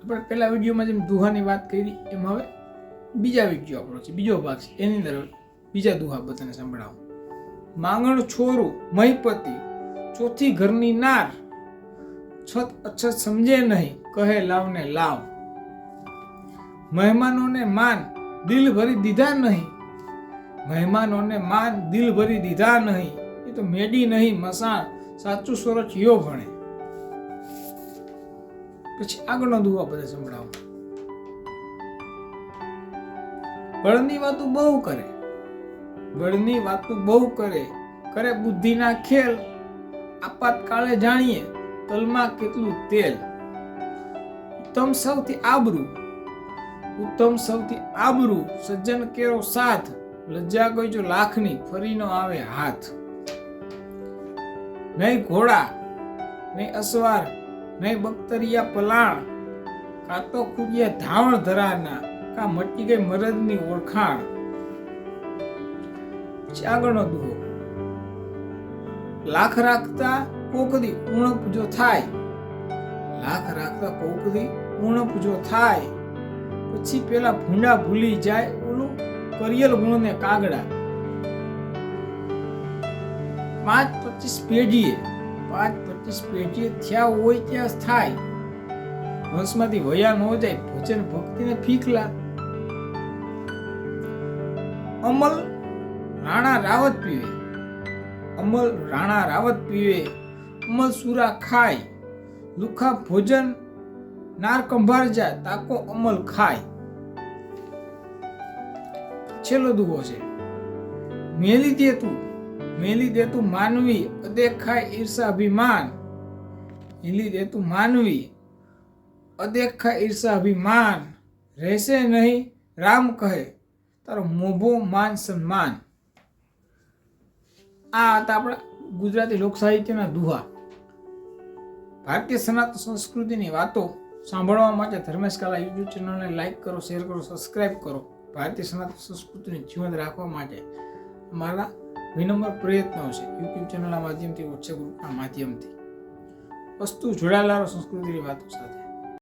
આપણે પહેલા વિડીયોમાં જેમ દુહાની વાત કરી, એમ હવે બીજા વીડિયો આપણો છે, બીજો ભાગ છે. એની અંદર બીજા દુહા બધાને સંભળાવો. માંગણ છોરું, મહીપતિ, ચોથી ઘરની નાર, છત અછત સમજે નહીં, કહે લાવને લાવ. મહેમાનોને માન દિલ ભરી દીધા નહીં. મહેમાનોને માન દિલ ભરી દીધા નહીં. એ તો મેડી નહીં, મસાણ, સાચું સ્વરચ યો ભણે. પછી આગળનો દુવા બધા સંભળાવો. બળની વાતો બહુ કરે. બળની વાતો બહુ કરે. કરે બુદ્ધિના ખેલ. આપાતકાળે જાણીએ તલમાં કેટલું તેલ. ઉત્તમ સૌથી આબરૂ. ઉત્તમ સૌથી આબરૂ સજ્જન કેરો સાથ. લજ્જા કોઈ જો લાખની ફરી નો આવે હાથ. નહીં ઘોડા, નહીં અસવાર નહીં બક્તરિયા પલાણ કાં તો કુદિયા ધાવણ ધરાના, કા મટી ગઈ મરદની ઓળખાણ. આગળનો દુહો લાખ રાખતા કોકદી ઉણપ જો થાય, લાખ રાખતા કોકદી ઉણપ જો થાય, પછી પેલા ભૂંડા ભૂલી જાય ઓલું કરિયલ ગુણ ને કાગડા. પાંચ પચીસ પેઢીએ પાંચ પચીસ પેઢીએ થયા હોય ત્યાં થાય. વંશમાંથી વયા ન જાય, ભજન ભક્તિને ફીકલા અમલ રાણા રાવત પીવે. અમલ રાણા રાવત પીવે. અમલ સુરા ખાય. લુખા ભોજન નાર કંભાર જાય, તાકો અમલ ખાય. છેલ્લો દુહો છે. મેલી દે તું. મેલી દેતું માનવી અદેખાય ઈર્ષા અભિમાન મેલી દેતું માનવી અદેખાય ઈર્ષા અભિમાન રહેશે નહીં, રામ કહે, તારો મોભો માન સન્માન. આ હતા આપણા ગુજરાતી લોક સાહિત્યના દુહા. ભારતીય સનાતન સંસ્કૃતિની વાતો સાંભળવા માટે ધર્મેશ કાલા યુટ્યુબ ચેનલને લાઈક કરો, શેર કરો, સબસ્ક્રાઇબ કરો. ભારતીય સનાતન સંસ્કૃતિને જીવંત રાખવા માટે અમારા વિનમ્ર પ્રયત્નો છે. યુટ્યુબ ચેનલના માધ્યમથી વોટ્સએપ ગ્રુપના માધ્યમથી. વસ્તુ જોડાયેલા સંસ્કૃતિની વાતો સાથે.